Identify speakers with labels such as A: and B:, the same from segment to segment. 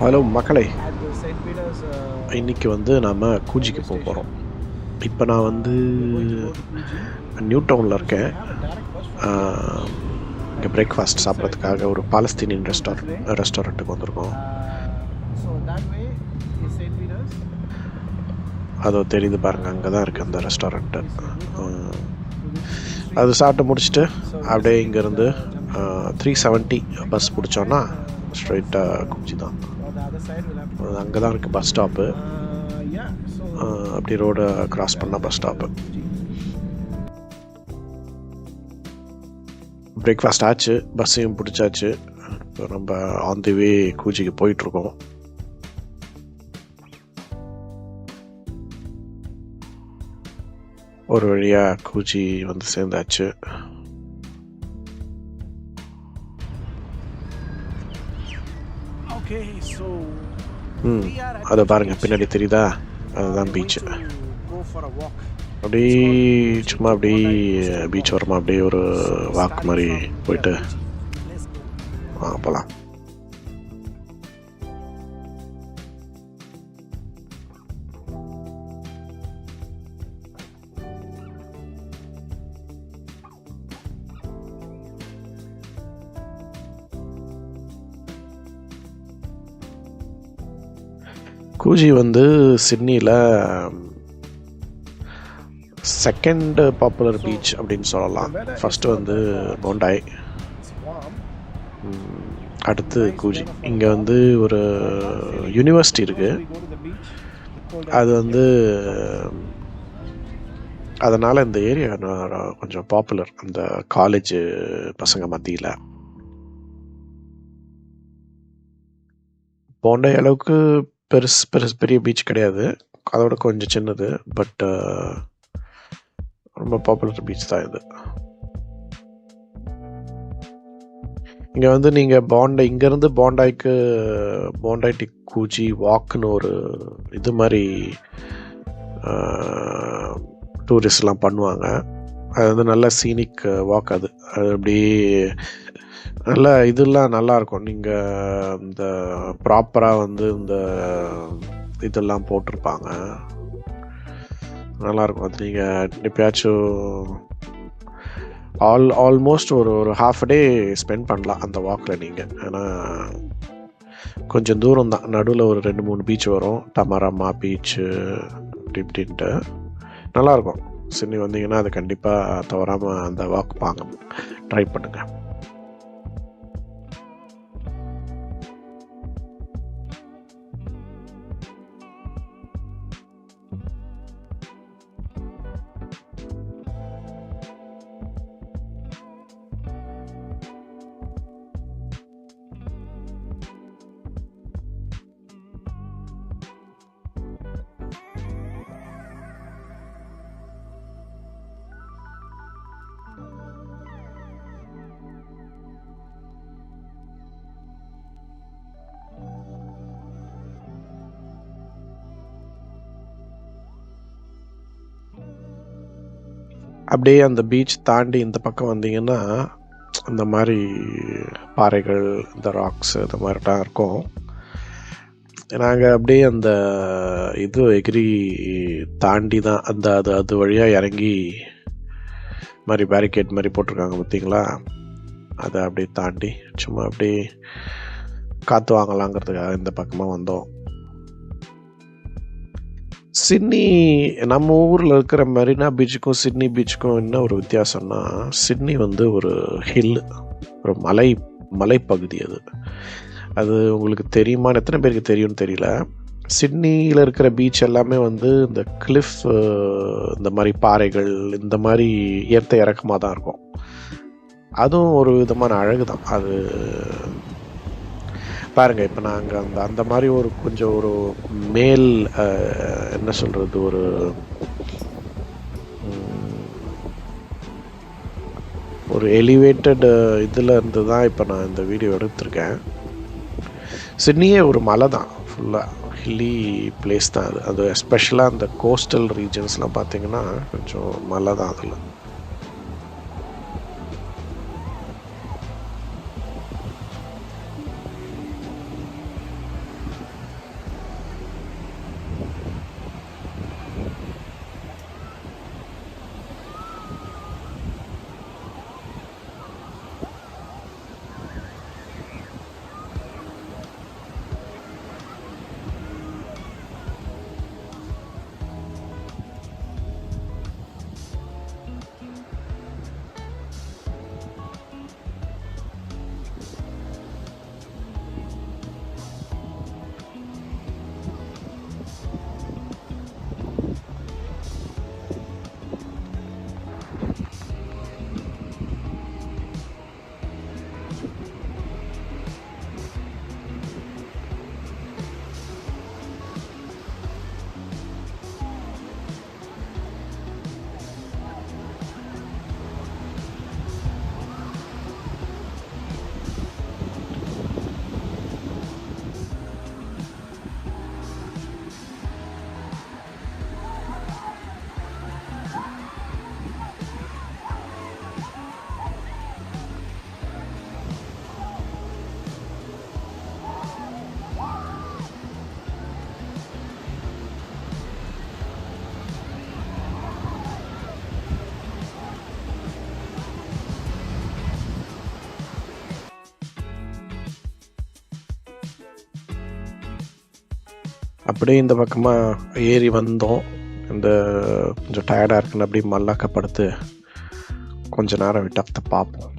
A: Hello மக்களை.
B: at
A: இன்னைக்கு வந்து நாம் கூஜிக்கு போக போகிறோம் இப்போ நான் வந்து நியூ டவுனில் இருக்கேன்.
B: Have
A: இங்கே பிரேக்ஃபாஸ்ட் சாப்பிட்றதுக்காக ஒரு பாலஸ்தீனியன் ரெஸ்டாரண்ட் ரெஸ்டாரண்ட்டுக்கு வந்திருக்கோம். அதோ தெரியுது பாருங்கள் அங்கே தான் இருக்குது அந்த ரெஸ்டாரண்ட்டு அது சாப்பிட்டு முடிச்சுட்டு அப்படியே இங்கேருந்து த்ரீ செவன்ட்டி பஸ் பிடிச்சோன்னா ஸ்ட்ரைட்டாக கூச்சி தான். அங்கே தான் இருக்குது பஸ் ஸ்டாப்பு. அப்படி ரோடை கிராஸ் பண்ணால் பஸ் ஸ்டாப்பு பிரேக்ஃபாஸ்ட் ஆச்சு பஸ்ஸையும் பிடிச்சாச்சு இப்போ நம்ம ஆன் தி வே கூச்சிக்கு போயிட்டுருக்கோம் ஒரு வழியாக கூச்சி வந்து சேர்ந்தாச்சு ம் அதை
B: பாருங்கள்
A: பாருங்க பின்னாடி தெரியுதா? அதுதான்
B: பீச்சு
A: அப்படி சும்மா அப்படி பீச் வரமா அப்படியே ஒரு வாக் மாதிரி போயிட்டு ஆ போகலாம் கூஜி வந்து சிட்னியில் செகண்ட் பாப்புலர் பீச் அப்படின்னு சொல்லலாம். ஃபஸ்ட்டு வந்து போண்டாய் அடுத்து கூஜி. இங்கே வந்து ஒரு யூனிவர்சிட்டி இருக்குது அது வந்து அதனால் இந்த ஏரியா கொஞ்சம் பாப்புலர் அந்த காலேஜ் பசங்க மத்தியில். போண்டை அளவுக்கு பெருசு பெருசு பெரிய பீச் கிடையாது. அதோட கொஞ்சம் சின்னது பட் uh, ரொம்ப பாப்புலர் பீச் தான் இது. இங்கே வந்து நீங்கள் பாண்டை இங்கேருந்து பாண்டாய்க்கு பாண்டாய் டி கூச்சி வாக்குன்னு ஒரு இது மாதிரி uh, டூரிஸ்ட்லாம் பண்ணுவாங்க. அது வந்து நல்ல சீனிக் வாக் அது. அது அப்படி நல்ல இதெல்லாம் நல்லாயிருக்கும். நீங்கள் இந்த ப்ராப்பராக வந்து இந்த இதெல்லாம் போட்டிருப்பாங்க. நல்லா இருக்கும் அது நீங்கள் எப்பயாச்சும் ஆல் ஆல்மோஸ்ட் ஒரு ஒரு ஹாஃப் டே ஸ்பெண்ட் பண்ணலாம் அந்த வாக்கில் நீங்கள் ஏன்னா கொஞ்சம் தூரம் தான். நடுவில் ஒரு ரெண்டு மூணு பீச் வரும். டமரம்மா பீச்சு அப்படி இப்படின்ட்டு நல்லாயிருக்கும். சென்னை வந்தீங்கன்னா அது கண்டிப்பாக தவறாமல் அந்த வாக் வாங்க ட்ரை பண்ணுங்கள் அப்படியே அந்த பீச் தாண்டி இந்த பக்கம் வந்தீங்கன்னா அந்த மாதிரி பாறைகள் இந்த ராக்ஸ் இந்த மாதிரிலாம் இருக்கும். நாங்கள் அப்படியே அந்த இது எகிரி தாண்டி தான் அந்த அது அது வழியாக இறங்கி மாதிரி பேரிகேட் மாதிரி போட்டிருக்காங்க பார்த்தீங்களா? அதை அப்படியே தாண்டி சும்மா அப்படியே காற்று வாங்கலாங்கிறதுக்காக இந்த பக்கமாக வந்தோம். சிட்னி நம்ம ஊரில் இருக்கிற மெரினா பீச்சுக்கும் சிட்னி பீச்சுக்கும் என்ன ஒரு வித்தியாசம்னா சிட்னி வந்து ஒரு ஹில் ஒரு மலை மலைப்பகுதி அது. அது உங்களுக்கு தெரியுமான்னு எத்தனை பேருக்கு தெரியும்னு தெரியல. சிட்னியில் இருக்கிற பீச் எல்லாமே வந்து இந்த கிளிஃப் இந்த மாதிரி பாறைகள் இந்த மாதிரி ஏற்ற இறக்கமாக தான் இருக்கும். அதுவும் ஒரு விதமான அழகு தான் அது பாருங்க இப்போ நாங்கள் அந்த அந்த மாதிரி ஒரு கொஞ்சம் ஒரு மேல் என்ன சொல்றது ஒரு ஒரு எலிவேட்டட் இதில் இருந்து தான் இப்போ நான் இந்த வீடியோ எடுத்திருக்கேன். சிட்னியே ஒரு மலை தான். ஃபுல்லாக ஹில்லி பிளேஸ் தான் அது. அது எஸ்பெஷலாக அந்த கோஸ்டல் ரீஜன்ஸ்லாம் பார்த்தீங்கன்னா கொஞ்சம் மலை தான் அதில். அப்படியே இந்த பக்கமாக ஏறி வந்தோம். இந்த கொஞ்சம் டயர்டாக இருக்குன்னு அப்படியே மல்லாக்கப்படுத்து கொஞ்ச நேரம் விட்டு பார்ப்போம்.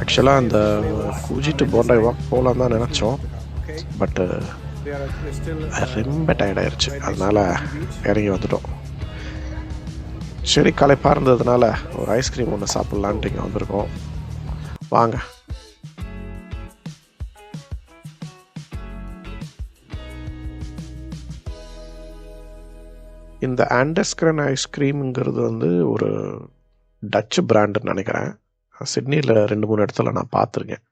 A: ஆக்சுவலாக அந்த கூஜிட்டு போண்டா வாக் போகலாம் தான் நினச்சோம். பட்டு
B: uh,
A: ரொம்ப டயர்டாயிருச்சு அதனால் இறங்கி வந்துட்டோம். சரி களைப்பாக இருந்ததுனால ஒரு ஐஸ்கிரீம் ஒன்று சாப்பிட்லான்ட்டு இங்கே வந்திருக்கோம். வாங்க. இந்த ஆண்டஸ்கிரன் ஐஸ்கிரீம்ங்கிறது வந்து ஒரு டச்சு பிராண்டுன்னு நினைக்கிறேன். சிட்னியில் ரெண்டு மூணு இடத்துல நான் பார்த்துருக்கேன்.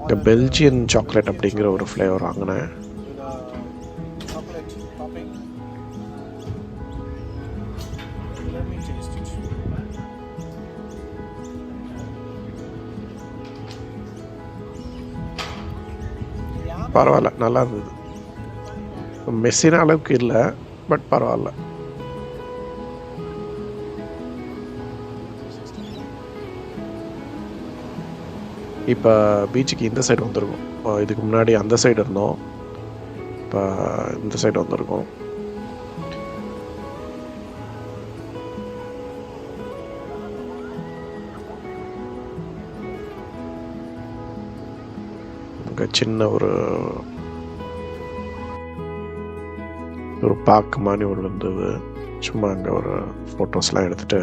A: இந்த பெல்ஜியன் சாக்லேட் அப்படிங்கிற ஒரு ஃப்ளேவர் வாங்கினேன். பரவாயில்ல நல்லா இருந்தது. மெஸ்ஸின அளவுக்கு இல்லை. பட் பரவாயில்ல. இப்போ பீச்சுக்கு இந்த சைடு வந்திருக்கோம். இதுக்கு முன்னாடி அந்த சைடு இருந்தோம். இப்போ இந்த சைடு வந்திருக்கோம். சின்ன ஒரு ஒரு பார்க்கு மாதிரி ஒன்று இருந்தது சும்மா அங்கே ஒரு ஃபோட்டோஸ்லாம் எடுத்துட்டு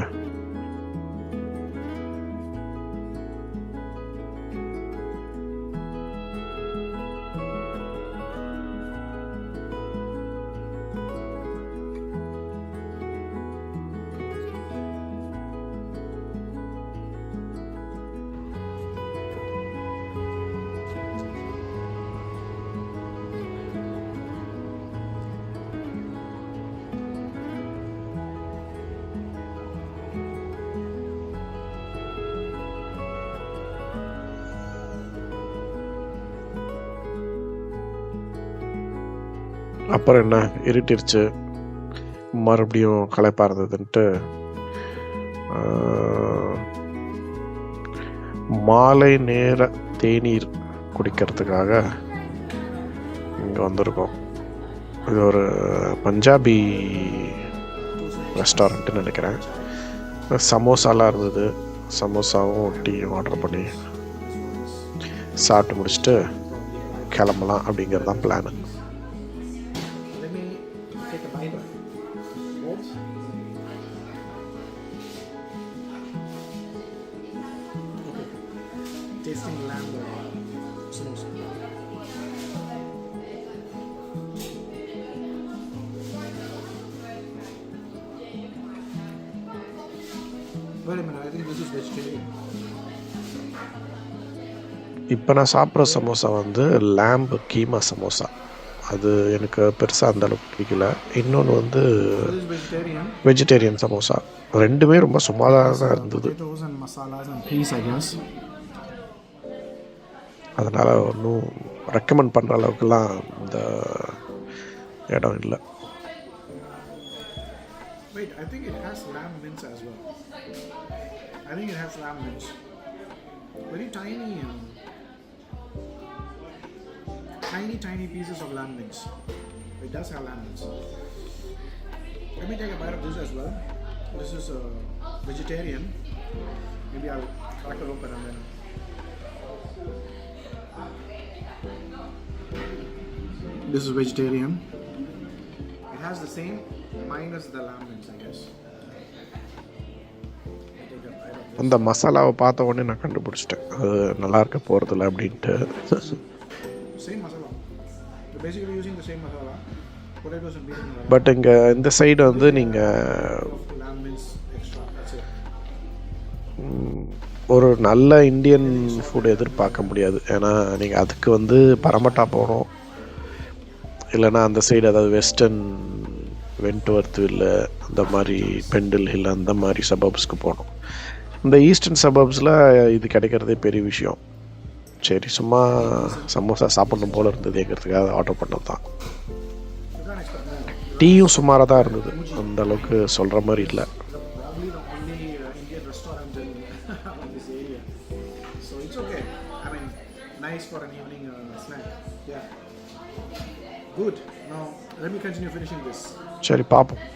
A: அப்புறம் என்ன? இருட்டிருச்சு. மறுபடியும் களைப்பாக இருந்ததுன்ட்டு மாலை நேர தேநீர் குடிக்கிறதுக்காக இங்கே வந்திருக்கோம். இது ஒரு பஞ்சாபி ரெஸ்டாரண்ட்டுன்னு நினைக்கிறேன். சமோசாலாம் இருந்தது. சமோசாவும் டீயும் ஆர்டர் பண்ணி சாப்பிட்டு முடிச்சுட்டு கிளம்பலாம் அப்படிங்கிறது தான் plan.
B: Wait a minute, I think this is vegetarian.
A: இப்போ நான் சாப்பிட்ற சமோசா வந்து லேம்பு கீமா சமோசா அது எனக்கு பெருசாக அந்த அளவுக்கு பிடிக்கல இன்னொன்று வந்து. வெஜிடேரியன் சமோசா ரெண்டுமே ரொம்ப சுமாராக தான் இருந்தது. அதனால் ஒன்றும் ரெக்கமெண்ட் பண்ணுற அளவுக்குலாம் இந்த இடம் இல்லை
B: Wait, I think it has lamb mince as well. I think it has lamb mince. Very tiny, um, tiny, tiny pieces of lamb mince. It does have lamb mince. Let me take a bite of this as well. This is uh, vegetarian. Maybe I'll crack it open and then. This is vegetarian. It has the same minus the lamb mince, I guess.
A: அந்த மசாலாவை பார்த்த உடனே நான் கண்டுபிடிச்சிட்டேன். அது நல்லா இருக்க போகிறதில்ல அப்படின்ட்டு.
B: Same masala. Potatoes and beans and
A: but இங்கே இந்த சைடு வந்து நீங்கள். ஒரு நல்ல இந்தியன் ஃபுட் எதிர்பார்க்க முடியாது. ஏன்னா நீங்கள் அதுக்கு வந்து பரமட்டா போகணும். இல்லைன்னா அந்த சைடு அதாவது வெஸ்டர்ன் வென்ட்வர்த் இல்லை அந்த மாதிரி பெண்டில் ஹில் அந்த மாதிரி சபப்ஸ்க்கு போகணும். இந்த ஈஸ்டர்ன் சபப்ஸில் இது கிடைக்கிறதே பெரிய விஷயம். சரி சும்மா சமோசா சாப்பிடணும் போல் இருந்ததுங்கிறதுக்காக ஆர்டர் பண்ணது தான். டீயும் சுமாராக தான் இருந்தது. அந்த அளவுக்கு சொல்கிற மாதிரி இல்லை.
B: Good. Let me continue finishing this.
A: Cherry പാപ്പം